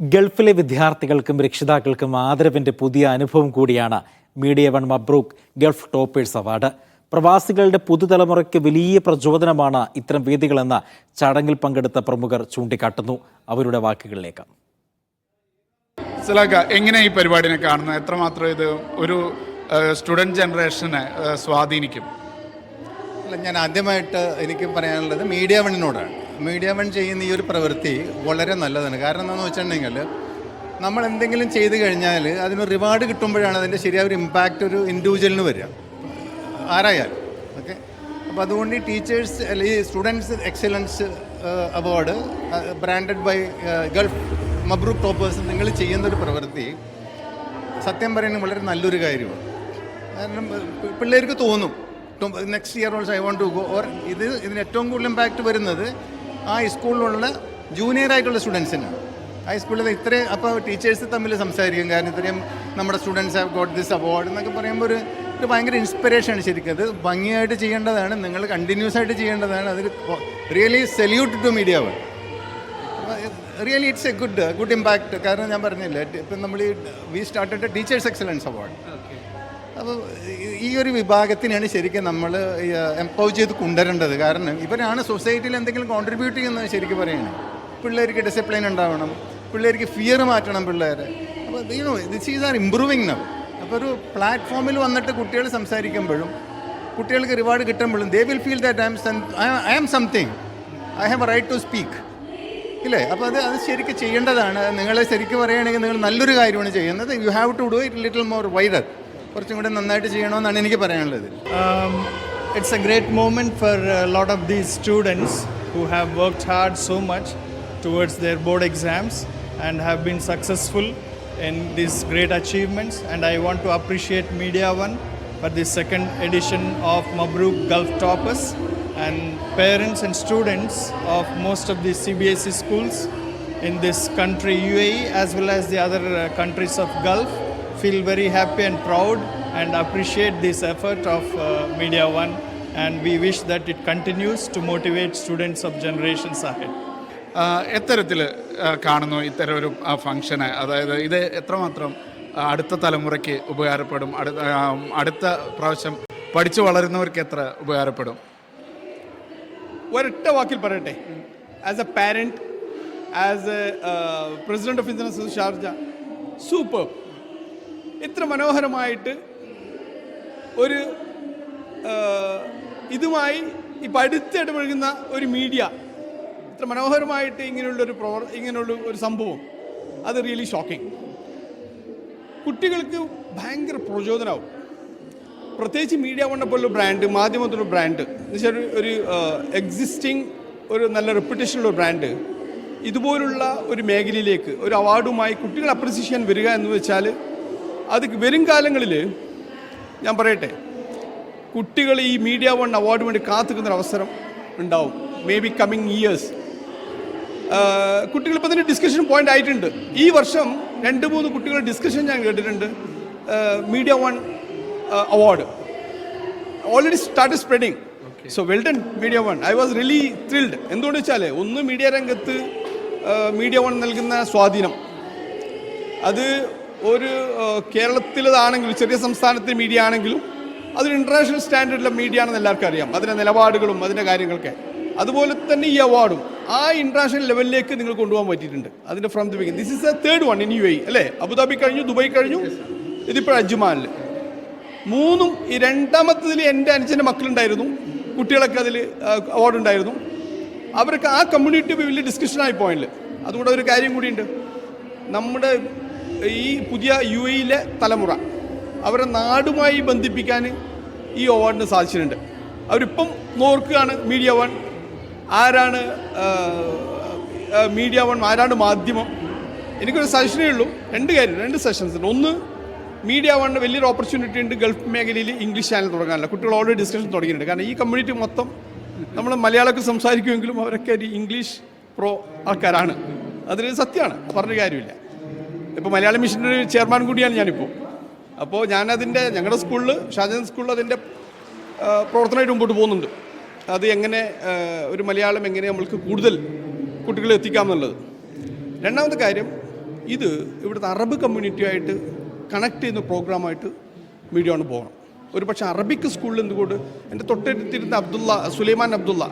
ഗൾഫിലെ വിദ്യാർത്ഥികൾക്കും രക്ഷിതാക്കൾക്കും ആദരവിന്റെ പുതിയ അനുഭവം കൂടിയാണ് Media One Mabrook Gulf toppers award. പ്രവാസികളുടെ പുതുതലമുറയ്ക്ക് വലിയ പ്രചോദനമാണ് ഇത്തരം വേദികളെന്ന് ചടങ്ങിൽ പങ്കെടുത്ത പ്രമുഖർ ചൂണ്ടിക്കാട്ടുന്നു. അവരുടെ വാക്കുകളിലേക്ക്. സിലാക്ക എങ്ങനെ ഈ പരിപാടിനെ കാണുന്നു എത്രമാത്രം ഇത് ഒരു സ്റ്റുഡന്റ് ജനറേഷനെ സ്വാധീനിക്കും? അല്ല ഞാൻ ആദ്യമായിട്ട് എനിക്ക് പറയാനുള്ളത് മീഡിയ വണ്ണിനോടാണ്. മീഡിയ വൺ ചെയ്യുന്ന ഈ ഒരു പ്രവൃത്തി വളരെ നല്ലതാണ്. കാരണം എന്താണെന്ന് വെച്ചിട്ടുണ്ടെങ്കിൽ നമ്മൾ എന്തെങ്കിലും ചെയ്ത് കഴിഞ്ഞാൽ അതിന് റിവാർഡ് കിട്ടുമ്പോഴാണ് അതിന്റെ ശരിയായ ഒരു ഇമ്പാക്റ്റ് ഒരു ഇൻഡിവിജ്വലിന് വരിക. ആരായാലും. ഓക്കെ അപ്പോൾ അതുകൊണ്ട് ഈ ടീച്ചേഴ്സ് അല്ലെങ്കിൽ ഈ students excellence award branded by Gulf Mabrook toppers നിങ്ങൾ ചെയ്യുന്ന ഒരു പ്രവൃത്തി സത്യം പറയുന്നത് വളരെ നല്ലൊരു കാര്യമാണ്. കാരണം പിള്ളേർക്ക് തോന്നും. Next year also I want to go or ഇത് ഇതിന് ഏറ്റവും കൂടുതൽ ഇമ്പാക്റ്റ് വരുന്നത് ആ സ്കൂളിലുള്ള ജൂനിയർ ആയിട്ടുള്ള സ്റ്റുഡൻസിനാണ് ഹൈസ്കൂളിൽ ഇത്ര അപ്പോൾ ടീച്ചേഴ്സ് തമ്മിൽ സംസാരിക്കും. കാരണം ഇത്രയും നമ്മുടെ students have got this award എന്നൊക്കെ പറയുമ്പോൾ ഒരു ഒരു ഭയങ്കര ഇൻസ്പിറേഷനാണ് ശരിക്കും. അത് ഭംഗിയായിട്ട് ചെയ്യേണ്ടതാണ്. നിങ്ങൾ കണ്ടിന്യൂസ് ആയിട്ട് ചെയ്യേണ്ടതാണ്. അതിൽ really salute to Media One really it's a good good impact കാരണം ഞാൻ പറഞ്ഞില്ല ഇപ്പം നമ്മൾ ഈ we started teachers excellence award അപ്പോൾ ഈ ഒരു വിഭാഗത്തിനാണ് ശരിക്കും നമ്മൾ എംപവർ ചെയ്ത് കൊണ്ടുവരേണ്ടത്. കാരണം ഇവരാണ് സൊസൈറ്റിയിൽ എന്തെങ്കിലും കോൺട്രിബ്യൂട്ട് ചെയ്യുന്നത് ശരിക്കും പറയുന്നത് പിള്ളേർക്ക് ഡിസിപ്ലിൻ ഉണ്ടാവണം. പിള്ളേർക്ക് ഫിയർ മാറ്റണം പിള്ളേരെ. അപ്പോൾ you know this is are improving now അപ്പോൾ ഒരു പ്ലാറ്റ്ഫോമിൽ വന്നിട്ട് കുട്ടികൾ സംസാരിക്കുമ്പോഴും കുട്ടികൾക്ക് reward കിട്ടുമ്പോഴും they will feel that I'm I am something I have right to speak ഇല്ലേ? അപ്പോൾ അത് അത് ശരിക്കും ചെയ്യേണ്ടതാണ്. നിങ്ങൾ ശരിക്കും പറയുകയാണെങ്കിൽ നിങ്ങൾ നല്ലൊരു കാര്യമാണ് ചെയ്യുന്നത്. You have to do it little more wider കുറച്ചും കൂടെ നന്നായിട്ട് ചെയ്യണമെന്നാണ് എനിക്ക് പറയാനുള്ളത് Um, it's a great moment for a lot of these students who have worked hard so much towards their board exams and have been successful in these great achievements. And I want to appreciate Media One for the second edition of Mabruk Gulf Toppers and parents and students of most of the CBSE E schools in this country, UAE, as well as the other uh, countries of Gulf feel very happy and proud and appreciate this effort of uh, Media One and we wish that it continues to motivate students of generations ahead. എത്തരത്തിൽ കാണുന്നു ഇത്തരം ഒരു ഫംഗ്ഷന്. അതായത് ഇത് എത്രമാത്രം അടുത്ത തലമുറയ്ക്ക് ഉപകാരപ്പെടും? അടുത്ത അടുത്ത പ്രാവശ്യം പഠിച്ചു വളരുന്നവർക്ക് എത്ര ഉപകാരപ്പെടും? ഒരൊറ്റ വാക്കിൽ പറയട്ടെ. As a parent as a president of Indian Sharjah super ഇത്ര മനോഹരമായിട്ട് ഒരു ഇതുമായി ഇപ്പം അടുത്തിടപഴകുന്ന ഒരു മീഡിയ ഇത്ര മനോഹരമായിട്ട് ഇങ്ങനെയുള്ളൊരു പ്രവർ ഇങ്ങനെയുള്ള ഒരു സംഭവം അത് റിയലി ഷോക്കിംഗ് കുട്ടികൾക്ക് ഭയങ്കര പ്രചോദനമാവും പ്രത്യേകിച്ച് മീഡിയ വണ്ണ പോലുള്ള ബ്രാൻഡ് മാധ്യമത്തിലുള്ള ബ്രാൻഡ് എന്നുവെച്ചാൽ ഒരു- എക്സിസ്റ്റിംഗ് ഒരു നല്ല റെപ്യൂട്ടേഷനുള്ള ബ്രാൻഡ് ഇതുപോലുള്ള ഒരു മേഖലയിലേക്ക് ഒരു അവാർഡുമായി കുട്ടികൾ അപ്രീസിയേഷൻ വരിക എന്ന് വെച്ചാൽ അത് വരും കാലങ്ങളിൽ ഞാൻ പറയട്ടെ. കുട്ടികൾ ഈ മീഡിയ വൺ അവാർഡ് വേണ്ടി കാത്തുക്കുന്ന അവസരം ഉണ്ടാവും. മേ ബി കമ്മിങ് ഇയേഴ്സ് കുട്ടികൾ ഇപ്പം തന്നെ ഡിസ്കഷൻ പോയിന്റ് ആയിട്ടുണ്ട്. ഈ വർഷം രണ്ട് മൂന്ന് കുട്ടികളുടെ ഡിസ്കഷൻ ഞാൻ കേട്ടിട്ടുണ്ട്. Media One award already start spreading so well done Media One I was really thrilled എന്തുകൊണ്ട് വെച്ചാൽ ഒന്ന് മീഡിയ രംഗത്ത് മീഡിയ വൺ നൽകുന്ന സ്വാധീനം. അത് ഒരു കേരളത്തിലതാണെങ്കിലും ചെറിയ സംസ്ഥാനത്തെ മീഡിയ ആണെങ്കിലും അതൊരു ഇന്റർനാഷണൽ സ്റ്റാൻഡേർഡിലെ മീഡിയ ആണെന്ന് എല്ലാവർക്കും അറിയാം. അതിന്റെ നിലപാടുകളും അതിന്റെ കാര്യങ്ങളൊക്കെ. അതുപോലെ തന്നെ ഈ അവാർഡും ആ ഇന്റർനാഷണൽ ലെവലിലേക്ക് നിങ്ങൾ കൊണ്ടുപോകാൻ പറ്റിയിട്ടുണ്ട്. അതിന്റെ from the begin this is a third one in UAE അല്ലേ? അബുദാബി കഴിഞ്ഞു ദുബായ് കഴിഞ്ഞു. ഇതിപ്പോൾ അജ്മാനിൽ മൂന്നും ഈ രണ്ടാമത്തതിൽ എന്റെ അനുജന്റെ മക്കളുണ്ടായിരുന്നു. കുട്ടികളൊക്കെ അതിൽ അവാർഡ് ഉണ്ടായിരുന്നു. അവർക്ക് ആ കമ്മ്യൂണിറ്റി വലിയ ഡിസ്കഷനായി പോയില്ല അതുകൂടെ ഒരു കാര്യം കൂടിയുണ്ട്. നമ്മുടെ ഈ പുതിയ യു എയിലെ തലമുറ അവരെ നാടുമായി ബന്ധിപ്പിക്കാൻ ഈ അവാർഡിന് സാധിച്ചിട്ടുണ്ട്. അവരിപ്പം നോർക്കുകയാണ് മീഡിയ വൺ. ആരാണ് മീഡിയ വൺ ആരാണ് മാധ്യമം? എനിക്കൊരു സജഷനേ ഉള്ളൂ. രണ്ട് കാര്യം രണ്ട് സെഷൻസ് ഉണ്ട്. ഒന്ന് മീഡിയ വണ്ണിന് വലിയൊരു ഓപ്പർച്യൂണിറ്റി ഉണ്ട് ഗൾഫ് മേഖലയിൽ ഇംഗ്ലീഷ് ചാനൽ തുടങ്ങാനല്ല കുട്ടികൾ ഓൾറെഡി ഡിസ്കഷൻ തുടങ്ങിയിട്ടുണ്ട്. കാരണം ഈ കമ്മ്യൂണിറ്റി മൊത്തം നമ്മൾ മലയാളമൊക്കെ സംസാരിക്കുമെങ്കിലും അവരൊക്കെ ഒരു ഇംഗ്ലീഷ് പ്രോ ആൾക്കാരാണ്. അതൊരു സത്യമാണ്. പറഞ്ഞ കാര്യമില്ല. ഇപ്പോൾ മലയാളം മിഷന്റെ ചെയർമാൻ കൂടിയാണ് ഞാനിപ്പോൾ അപ്പോൾ ഞാനതിന്റെ ഞങ്ങളുടെ സ്കൂളിൽ ഷാജൻ സ്കൂളിൽ അതിന്റെ പ്രവർത്തനമായിട്ട് മുമ്പോട്ട് പോകുന്നുണ്ട്. അത് എങ്ങനെ ഒരു മലയാളം എങ്ങനെ നമ്മൾക്ക് കൂടുതൽ കുട്ടികളെ എത്തിക്കാം എന്നുള്ളത് രണ്ടാമത്തെ കാര്യം ഇത് ഇവിടുത്തെ അറബ് കമ്മ്യൂണിറ്റിയായിട്ട് കണക്ട് ചെയ്യുന്ന പ്രോഗ്രാമായിട്ട് മീഡിയ ആണ് പോകണം. ഒരു പക്ഷേ അറബിക് സ്കൂളിൽ എന്തുകൊണ്ട് എന്റെ തൊട്ടടുത്തിരുന്ന അബ്ദുള്ള സുലൈമാൻ അബ്ദുള്ള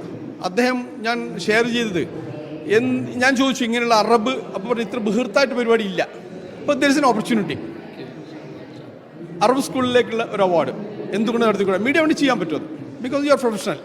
അദ്ദേഹം ഞാൻ ഷെയർ ചെയ്തത് ഞാൻ ചോദിച്ചു ഇങ്ങനെയുള്ള അറബ് അപ്പോൾ ഇത്ര ബഹിർത്തായിട്ട് പരിപാടി ഇല്ല. അപ്പോൾ there is an opportunity Arab സ്കൂളിലേക്കുള്ള ഒരു അവാർഡ് എന്തുകൊണ്ട് നടത്തിക്കൂടാ? മീഡിയ വേണ്ടി ചെയ്യാൻ പറ്റുമത് ബിക്കോസ് യു ആർ പ്രൊഫഷണൽ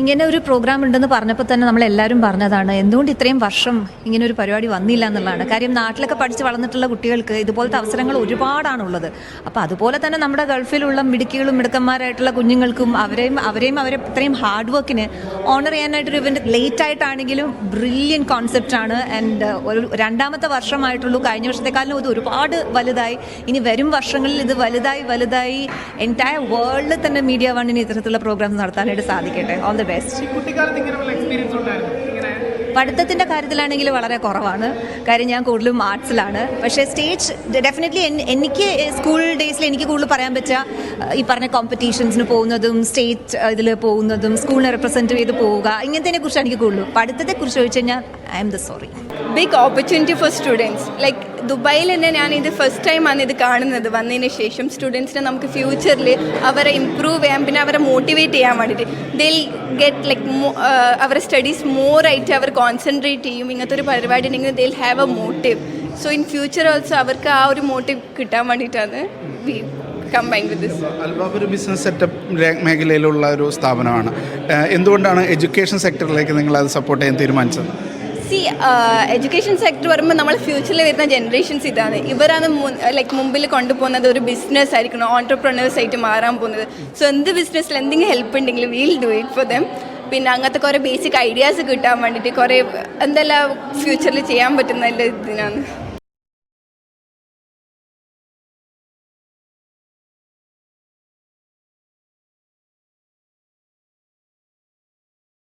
ഇങ്ങനെ ഒരു പ്രോഗ്രാം ഉണ്ടെന്ന് പറഞ്ഞപ്പോൾ തന്നെ നമ്മൾ എല്ലാവരും പറഞ്ഞതാണ് എന്തുകൊണ്ട് ഇത്രയും വർഷം ഇങ്ങനെ ഒരു പരിപാടി വന്നില്ല എന്നുള്ളതാണ്? കാര്യം നാട്ടിലൊക്കെ പഠിച്ച് വളർന്നിട്ടുള്ള കുട്ടികൾക്ക് ഇതുപോലത്തെ അവസരങ്ങൾ ഒരുപാടാണുള്ളത്. അപ്പോൾ അതുപോലെ തന്നെ നമ്മുടെ ഗൾഫിലുള്ള മിടുക്കികളും മിടുക്കന്മാരായിട്ടുള്ള കുഞ്ഞുങ്ങൾക്കും അവരെയും അവരെയും അവരെ ഇത്രയും ഹാർഡ് വർക്കിന് ഓണർ ചെയ്യാനായിട്ടൊരു ഇവന്റ് ലേറ്റ് ആയിട്ടാണെങ്കിലും ബ്രില്യൻ കോൺസെപ്റ്റാണ് ആൻഡ് ഒരു രണ്ടാമത്തെ വർഷമായിട്ടുള്ളൂ. കഴിഞ്ഞ വർഷത്തെക്കാളും ഇത് ഒരുപാട് വലുതായി. ഇനി വരും വർഷങ്ങളിൽ ഇത് വലുതായി വലുതായി. എന്റയർ വേൾഡിൽ തന്നെ മീഡിയ വണ്ണിന് ഇത്തരത്തിലുള്ള പ്രോഗ്രാംസ് നടത്താനായിട്ട് സാധിക്കട്ടെ. ഓൾ ദി ബെസ്റ്റ് കുട്ടിക്കാലത്ത് ഇങ്ങനെയുള്ള എക്സ്പീരിയൻസ് ഉണ്ടായിരുന്നു? ഇങ്ങനെ പഠിത്തത്തിന്റെ കാര്യത്തിലാണെങ്കിൽ വളരെ കുറവാണ്. കാര്യം ഞാൻ കൂടുതലും ആർട്സിലാണ്. പക്ഷേ സ്റ്റേജ് ഡെഫിനറ്റ്ലി എനിക്ക് സ്കൂൾ ഡേയ്സിൽ എനിക്ക് കൂടുതൽ പറയാൻ പറ്റുക ഈ പറഞ്ഞ കോമ്പറ്റീഷൻസിന് പോകുന്നതും സ്റ്റേറ്റ് ഇതിൽ പോകുന്നതും സ്കൂളിനെ റെപ്രസെന്റ് ചെയ്ത് പോവുക ഇങ്ങനത്തെ കുറിച്ച് എനിക്ക് കൂടുതലും. പഠിത്തത്തെക്കുറിച്ച് ചോദിച്ചു കഴിഞ്ഞാൽ I'm the sorry big opportunity for students like ദുബായിൽ തന്നെ ഞാൻ ഇത് ഫസ്റ്റ് ടൈമാണ് ഇത് കാണുന്നത്. വന്നതിന് ശേഷം സ്റ്റുഡൻസിനെ നമുക്ക് ഫ്യൂച്ചറിൽ അവരെ ഇമ്പ്രൂവ് ചെയ്യാൻ പിന്നെ അവരെ മോട്ടിവേറ്റ് ചെയ്യാൻ വേണ്ടിയിട്ട് ദിൽ ഗെറ്റ് ലൈക്ക് അവരെ സ്റ്റഡീസ് മോറായിട്ട് അവർ കോൺസെൻട്രേറ്റ് ചെയ്യും. ഇങ്ങനത്തെ ഒരു പരിപാടി ഉണ്ടെങ്കിൽ they'll have a motive so in future also അവർക്ക് ആ ഒരു മോട്ടീവ് കിട്ടാൻ വേണ്ടിയിട്ടാണ് വി വിത്ത് ഒരു ബിസിനസ് സെറ്റപ്പ് മേഖലയിലുള്ള ഒരു സ്ഥാപനമാണ്. എന്തുകൊണ്ടാണ് എഡ്യൂക്കേഷൻ സെക്ടറിലേക്ക് നിങ്ങൾ അത് സപ്പോർട്ട് ചെയ്യാൻ തീരുമാനിച്ചത്? സി എഡ്യൂക്കേഷൻ സെക്ടർ വരുമ്പോൾ നമ്മൾ ഫ്യൂച്ചറിൽ വരുന്ന ജനറേഷൻസ് ഇതാണ്. ഇവരാണ് ലൈക്ക് മുമ്പിൽ കൊണ്ടുപോകുന്നത് ഒരു ബിസിനസ് ആയിരിക്കണം ഓൺടർപ്രണേഴ്സ് ആയിട്ട് മാറാൻ പോകുന്നത്. സോ എന്ത് ബിസിനസ്സിൽ എന്തെങ്കിലും ഹെൽപ്പ് ഉണ്ടെങ്കിൽ we'll do it for them പിന്നെ അങ്ങനത്തെ കുറേ ബേസിക് ഐഡിയാസ് കിട്ടാൻ വേണ്ടിയിട്ട് കുറേ എന്തെല്ലാം ഫ്യൂച്ചറിൽ ചെയ്യാൻ പറ്റുന്ന ഇതിനാണ്.